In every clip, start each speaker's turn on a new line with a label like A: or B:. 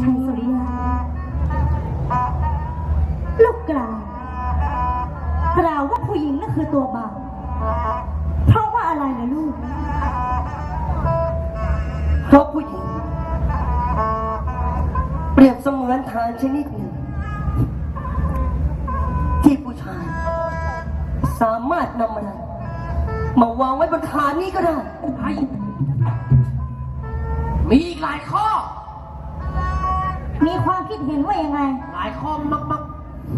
A: ใช่สุริยา ลูกกล่าวกล่าวว่าผู้หญิงนั่นคือตัวบาปเพราะว่าอะไรล่ะลูก
B: เพราะผู้หญิง เปรียบเสมือนทานชนิดหนึ่ง ที่ผู้ชาย สามารถนำมาได้มาวางไว้บนทานนี้ก็ได้
C: มีอีกหลายข้อ
A: มีความคิดเห็นว่ายังไง
C: หลายข้อมาก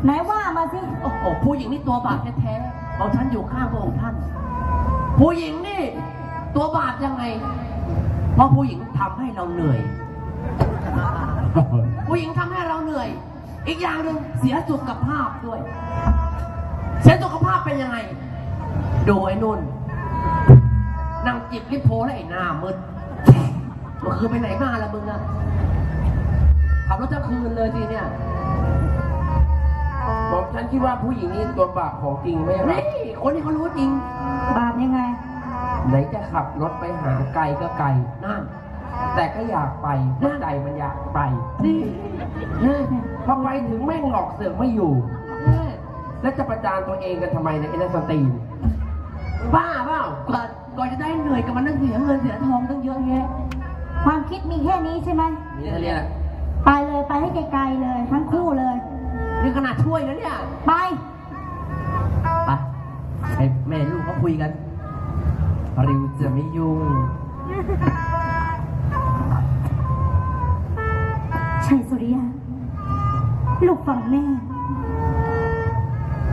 A: ไหนว่ามาสิ
C: ๆโอ้โหผู้หญิงนี่ตัวบาปแท้ๆของฉันอยู่ข้างพระองค์ท่าน ผู้หญิงนี่ ตัวบาปยังไง เพราะผู้หญิงทำให้เราเหนื่อย ผู้หญิงทำให้เราเหนื่อย อีกอย่างหนึ่งเสียสุขภาพด้วย เสียสุขภาพเป็นยังไง ดูไอ้นุ่นนั่งจิบลิโพแล้วไอ้หน้ามืดเมื่อคืนไปไหนมาละมึงอะ ขับรถทั้งคืนเลยทีเนี่ย
D: ผมฉันคิดว่าผู้หญิงนี่ตัวบาปของจริงไม่รับ
C: นี่คนที่เขารู้จริง
A: บาปยังไง
D: ไหนจะขับรถไปหาไกลก็ไกล
C: นั่น
D: แต่ก็อยากไปเพราะใจมันอยากไป
C: นี่เฮ้ย
D: พอไปถึงแม่งหลอกเสือกไม่อยู่
C: เฮ้ย
D: แล้วจะประจานตัวเองกันทำไมเนี่ยไอ้นักสตรีน
C: บ้าเปล่ากว่าก่อนจะได้เหนื่อยกับมันต้องเสียเงินเสียทองตั้งเยอะแยะ
A: ความคิดมีแค่นี้ใช่ไหม
D: นี่เรียก
A: ไปเลยไปให้ไกลๆเลย ทั้งคู่เลย
C: นี่ขนาดช่วยนะเนี่ย
A: ไป
C: ไปให้แม่ลูกเขาคุยกัน
D: ริวจะไม่ยุ่ง
A: ใช่สุริยา ลูกฟังแม่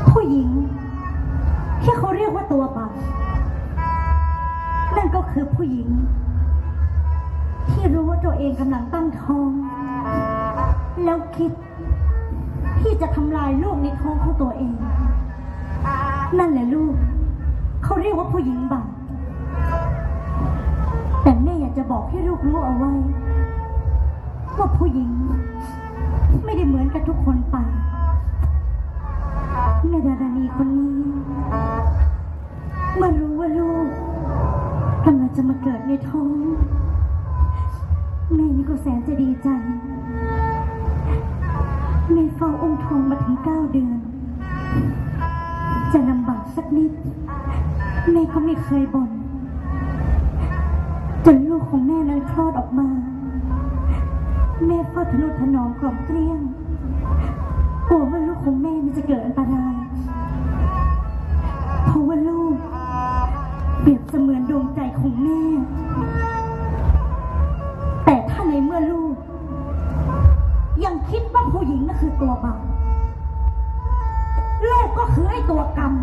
A: ผู้หญิง ที่เขาเรียกว่าตัวบาปนั่นก็คือผู้หญิง ที่รู้ว่าตัวเองกำลังตั้งท้อง แล้วคิดที่จะทำลายลูกในท้องของตัวเอง นั่นแหละลูก เขาเรียกว่าผู้หญิงบาปแต่แม่อยากจะบอกให้ลูกรู้เอาไว้ ว่าผู้หญิง ไม่ได้เหมือนกับทุกคนไปแม่ดารณีคนนี้มื่รู้ว่าลูกกำลังจะมาเกิดในท้อง แม่นี่ก็แสนจะดีใจ องค์ทองมาถึงเก้าเดือน จะลำบากสักนิด แม่ก็ไม่เคยบ่นจนลูกของแม่นั้นคลอดออกมา แม่เฝ้าทนุถนอมกล่อมเกลี้ยงกลัวว่าลูกของแม่มันจะเกิดอันตรายเพราะว่าลูกเปรียบเสมือนดวงใจของแม่ ตัวบาปลูกก็คือไอ้ตัวกรรม